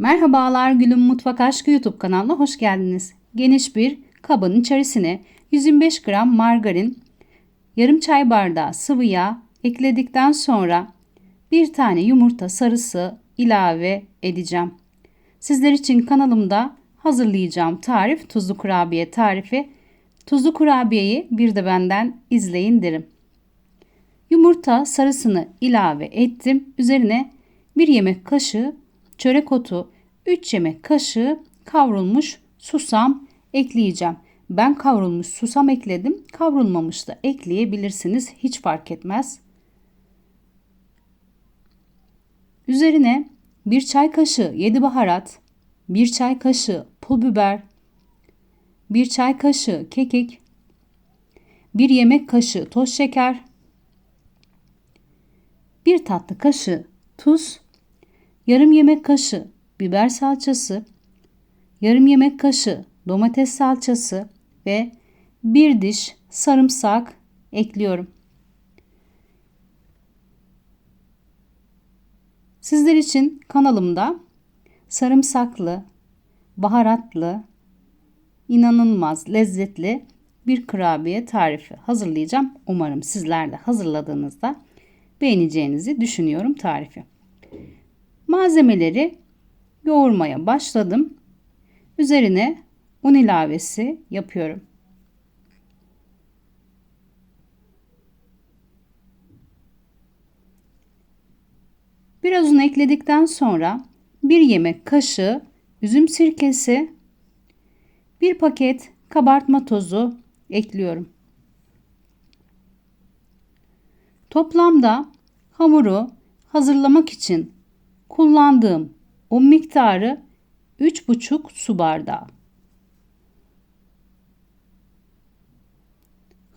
Merhabalar Gülüm Mutfak Aşkı YouTube kanalına hoş geldiniz. Geniş bir kabın içerisine 125 gram margarin, yarım çay bardağı sıvı yağ ekledikten sonra bir tane yumurta sarısı ilave edeceğim. Sizler için kanalımda hazırlayacağım tarif tuzlu kurabiye tarifi. Tuzlu kurabiyeyi bir de benden izleyin derim. Yumurta sarısını ilave ettim. Üzerine 1 yemek kaşığı çörek otu, 3 yemek kaşığı kavrulmuş susam ekleyeceğim. Ben kavrulmuş susam ekledim. Kavrulmamış da ekleyebilirsiniz. Hiç fark etmez. Üzerine 1 çay kaşığı 7 baharat, 1 çay kaşığı pul biber, 1 çay kaşığı kekik, 1 yemek kaşığı toz şeker, 1 tatlı kaşığı tuz, yarım yemek kaşığı biber salçası, yarım yemek kaşığı domates salçası ve bir diş sarımsak ekliyorum. Sizler için kanalımda sarımsaklı, baharatlı, inanılmaz lezzetli bir kurabiye tarifi hazırlayacağım. Umarım sizler de hazırladığınızda beğeneceğinizi düşünüyorum tarifi. Malzemeleri yoğurmaya başladım. Üzerine un ilavesi yapıyorum. Biraz un ekledikten sonra bir yemek kaşığı üzüm sirkesi, bir paket kabartma tozu ekliyorum. Toplamda hamuru hazırlamak için kullandığım un miktarı 3,5 su bardağı.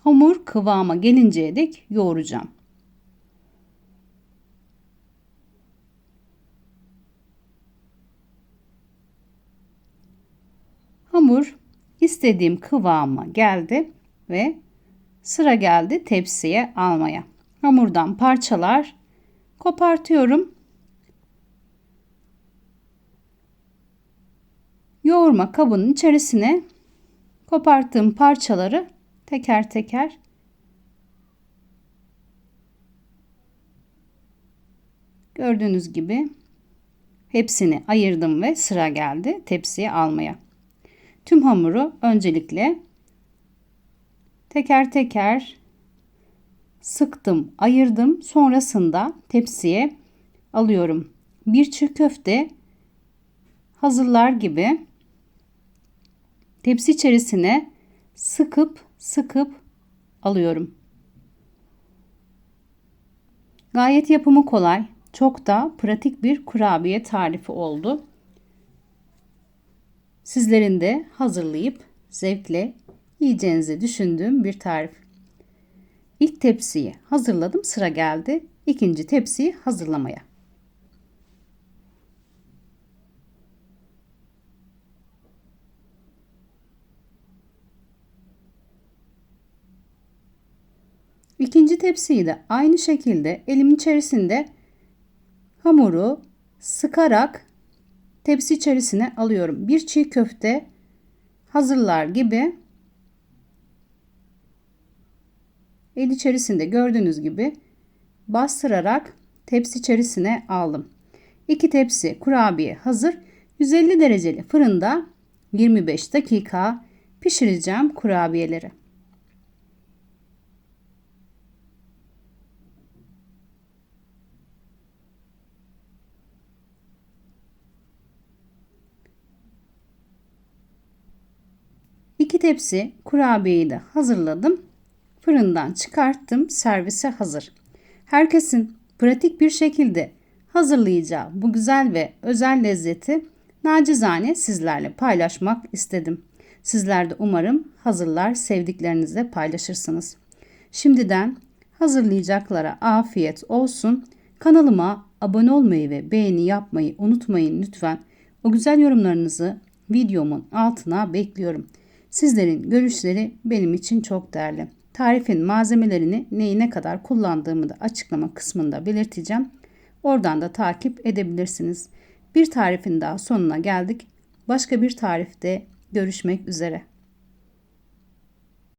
Hamur kıvama gelinceye dek yoğuracağım. Hamur istediğim kıvama geldi ve sıra geldi tepsiye almaya. Hamurdan parçalar kopartıyorum. Yoğurma kabının içerisine koparttığım parçaları teker teker gördüğünüz gibi hepsini ayırdım ve sıra geldi tepsiye almaya. Tüm hamuru öncelikle teker teker sıktım, ayırdım. Sonrasında tepsiye alıyorum. Bir çiğ köfte hazırlar gibi tepsi içerisine sıkıp sıkıp alıyorum. Gayet yapımı kolay, çok da pratik bir kurabiye tarifi oldu. Sizlerin de hazırlayıp zevkle yiyeceğinizi düşündüğüm bir tarif. İlk tepsiyi hazırladım, sıra geldi ikinci tepsiyi hazırlamaya. İkinci tepsiyi de aynı şekilde elimin içerisinde hamuru sıkarak tepsi içerisine alıyorum. Bir çiğ köfte hazırlar gibi el içerisinde gördüğünüz gibi bastırarak tepsi içerisine aldım. İki tepsi kurabiye hazır. 150 dereceli fırında 25 dakika pişireceğim kurabiyeleri. Tepsi kurabiyeyi de hazırladım. Fırından çıkarttım. Servise hazır. Herkesin pratik bir şekilde hazırlayacağı bu güzel ve özel lezzeti nacizane sizlerle paylaşmak istedim. Sizler de umarım hazırlar sevdiklerinizle paylaşırsınız. Şimdiden hazırlayacaklara afiyet olsun. Kanalıma abone olmayı ve beğeni yapmayı unutmayın lütfen. O güzel yorumlarınızı videomun altına bekliyorum. Sizlerin görüşleri benim için çok değerli. Tarifin malzemelerini neyi ne kadar kullandığımı da açıklama kısmında belirteceğim. Oradan da takip edebilirsiniz. Bir tarifin daha sonuna geldik. Başka bir tarifte görüşmek üzere.